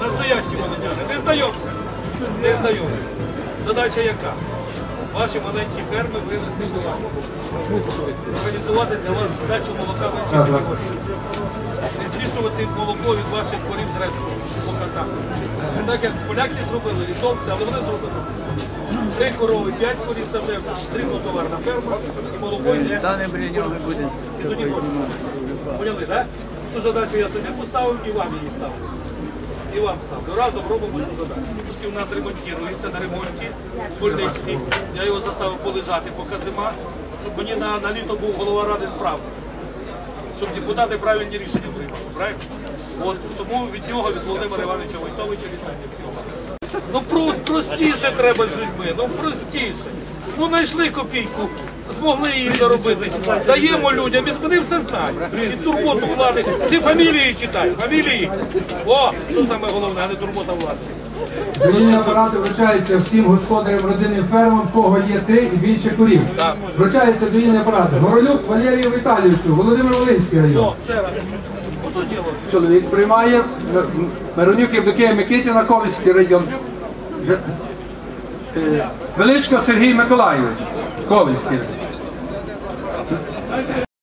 Настоящі волиняни. Не знайомся. Не знайомся. Задача яка? Ваші маленькі ферми вивезти до вас. Організувати для вас здачу молока менше. Не змішувати молоко від ваших корів з рештою по. Так як поляки зробили, літовці, але вони зробили. Три корови, п'ять корів, це вже товарна ферма, і молоко йде. Та не бриняли буде. І тоді можна. Поняли, так? Цю задачу я собі поставив і вам її ставлю. І вам ставлю. Разом робимо цю задачу. Трошки у нас ремонтується на ремонті в больниці. Я його заставив полежати, поки зима, щоб мені на, на літо був голова ради справ. Щоб депутати правильні рішення приймали. Правильно? От, тому від нього, від Володимира Івановича Войтовича, вітання всього. Ну просто простіше треба з людьми, ну простіше. Ну знайшли копійку, змогли її заробити. Даємо людям, і вони все знають. І турботу влади. Ти фамілії читай, фамілії. О, що саме головне, а не турбота влади. Довільні апарати вручаються всім господарям родинним фермам, в кого є три і більше корів. Так. Вручаються довільні апарати. Горолюк Валерію Віталійовичу, Володимир Волинський район. О, ще раз. Чоловік приймає Миронюк Євдокія Микитіна, Ковальський район. Е, Величко Сергій Миколайович, Ковальський.